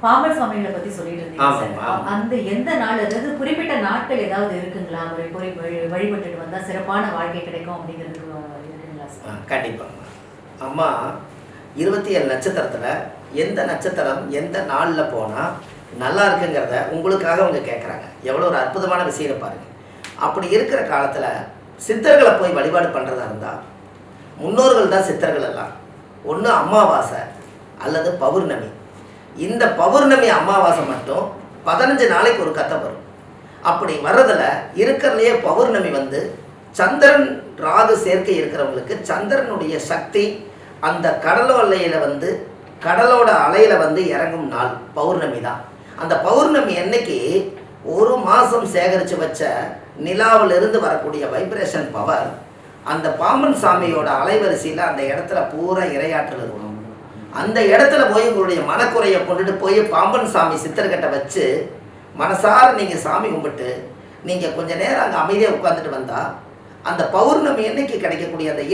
பாம்பன் சுவாமிகளை பத்தி சொல்லிட்டு இருந்தீங்க. அந்த எந்த நாள் அதாவது குறிப்பிட்ட நாட்கள் ஏதாவது இருக்குங்களா? அவரை போய் வழி- வழிபட்டுட்டு வந்தா சிறப்பான வாழ்க்கை கிடைக்கும் அப்படிங்கிறதுக்கு இருக்குங்களா சார்? கண்டிப்பாங்க. அம்மா இருபத்தி ஏழு நட்சத்திரத்தில் எந்த நட்சத்திரம் எந்த நாளில் போனால் நல்லா இருக்குங்கிறத உங்களுக்காக அவங்க கேட்குறாங்க எவ்வளோ ஒரு அற்புதமான விஷயம் பாருங்க. அப்படி இருக்கிற காலத்தில் சித்தர்களை போய் வழிபாடு பண்ணுறதா இருந்தால் முன்னோர்கள் தான் சித்தர்கள் எல்லாம். ஒன்று அமாவாசை அல்லது பௌர்ணமி. இந்த பௌர்ணமி அமாவாசை மட்டும் பதினஞ்சு நாளைக்கு ஒரு கதை வரும். அப்படி வர்றதில் இருக்கிறதுலையே பௌர்ணமி வந்து சந்திரன் ராகு சேர்க்கை இருக்கிறவங்களுக்கு சந்திரனுடைய சக்தி அந்த கடலோலையில் வந்து கடலோட அலையில் வந்து இறங்கும் நாள் பௌர்ணமி தான். அந்த பௌர்ணமி என்னைக்கு ஒரு மாதம் சேகரித்து வச்ச நிலாவிலிருந்து வரக்கூடிய வைப்ரேஷன் பவர் அந்த பாம்பன் சாமியோட அலைவரிசையில் அந்த இடத்துல பூரா இரையாற்றல் இருக்கும் அந்த இடத்துல போய் உங்களுடைய மனக்குறையை கொண்டுட்டு போய் பாம்பன் சாமி சித்தர்கிட்ட வச்சு மனசார நீங்கள் சாமி கும்பிட்டு நீங்கள் கொஞ்ச நேரம் அங்கே அமைதியாக உட்காந்துட்டு வந்தால் அந்த பௌர்ணமி என்னைக்கு கிடைக்கக்கூடிய அந்த